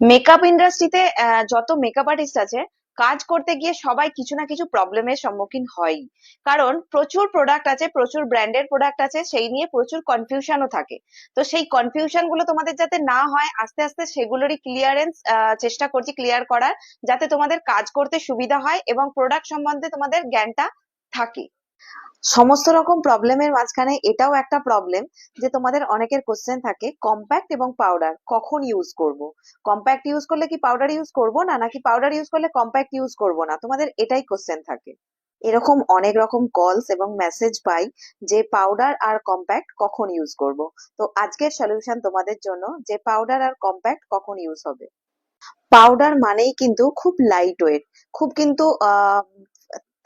Makeup ইন্ডাস্ট্রিতে যত makeup artist আছে, কাজ করতে গিয়ে সবাই কিছু না কিছু প্রবলেমের সম্মুখীন হয়ই। কারণ প্রচুর প্রোডাক্ট আছে, প্রচুর ব্র্যান্ডের প্রোডাক্ট আছে, সেই নিয়ে প্রচুর কনফিউশনও থাকে। তো সেই কনফিউশনগুলো তোমাদের যাতে না হয়, আস্তে আস্তে সেগুলোরই ক্লিয়ারেন্স চেষ্টা করছি ক্লিয়ার করার, যাতে তোমাদের কাজ করতে সুবিধা হয় এবং প্রোডাক্ট সম্বন্ধে তোমাদের জ্ঞানটা থাকে। সমস্ত রকম প্রবলেমের মাঝখানে এটাও একটা প্রবলেম যে তোমাদের অনেকের কোশ্চেন থাকে কম্প্যাক্ট এবং পাউডার কখন ইউজ করব? কম্প্যাক্ট ইউজ করলে কি পাউডার ইউজ করব না? নাকি পাউডার ইউজ করলে কম্প্যাক্ট ইউজ করব না? তোমাদের এটাই কোশ্চেন থাকে। এরকম অনেক রকম কলস এবং মেসেজ পাই যে পাউডার আর কম্প্যাক্ট কখন ইউজ করব। তো আজকের সলিউশন তোমাদের জন্য যে পাউডার আর কম্প্যাক্ট কখন ইউজ হবে। পাউডার মানেই কিন্তু খুব লাইট ওয়েট খুব কিন্তু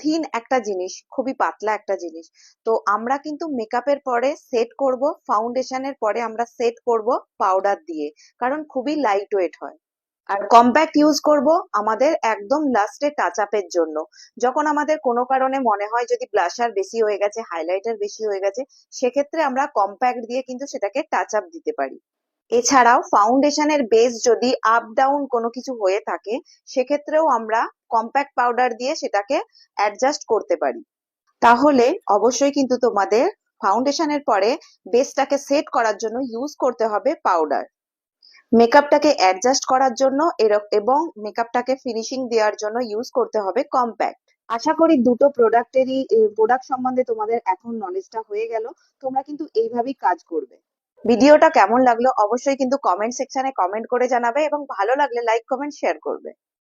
থিন একটা জিনিস, খুবই পাতলা একটা জিনিস। তো আমরা কিন্তু মেকআপের পরে সেট করব ফাউন্ডেশনের পরে আমরা সেট করব পাউডার দিয়ে, কারণ খুবই লাইট ওয়েট হয়। আর কম্প্যাক্ট ইউজ করব আমাদের একদম লাস্টে টাচ আপের জন্য। যখন আমাদের কোনো কারণে মনে হয় যদি ব্লাশার বেশি হয়ে গেছে হাইলাইটার বেশি হয়ে গেছে, সেক্ষেত্রে আমরা কম্প্যাক্ট দিয়ে কিন্তু সেটাকে টাচ আপ দিতে পারি। এছাড়াও ফাউন্ডেশনের বেস যদি আপ ডাউন কোনো কিছু হয়ে থাকে, সেক্ষেত্রেও আমরা কম্প্যাক্ট পাউডার দিয়ে সেটাকে অ্যাডজাস্ট করতে পারি। তাহলে অবশ্যই কিন্তু তোমাদের ফাউন্ডেশনের পরে বেসটাকে সেট করার জন্য ইউজ করতে হবে পাউডার মেকআপটাকে অ্যাডজাস্ট করার জন্য এবং মেকআপটাকে ফিনিশিং দেওয়ার জন্য ইউজ করতে হবে কম্প্যাক্ট আশা করি দুটো প্রোডাক্টেরই প্রোডাক্ট সম্বন্ধে তোমাদের এখন নলেজটা হয়ে গেল। তোমরা কিন্তু এইভাবেই কাজ করবে। ভিডিওটা কেমন লাগল অবশ্যই কিন্তু কমেন্ট সেকশনে কমেন্ট করে জানাবে এবং ভালো লাগলে লাইক কমেন্ট শেয়ার করবে।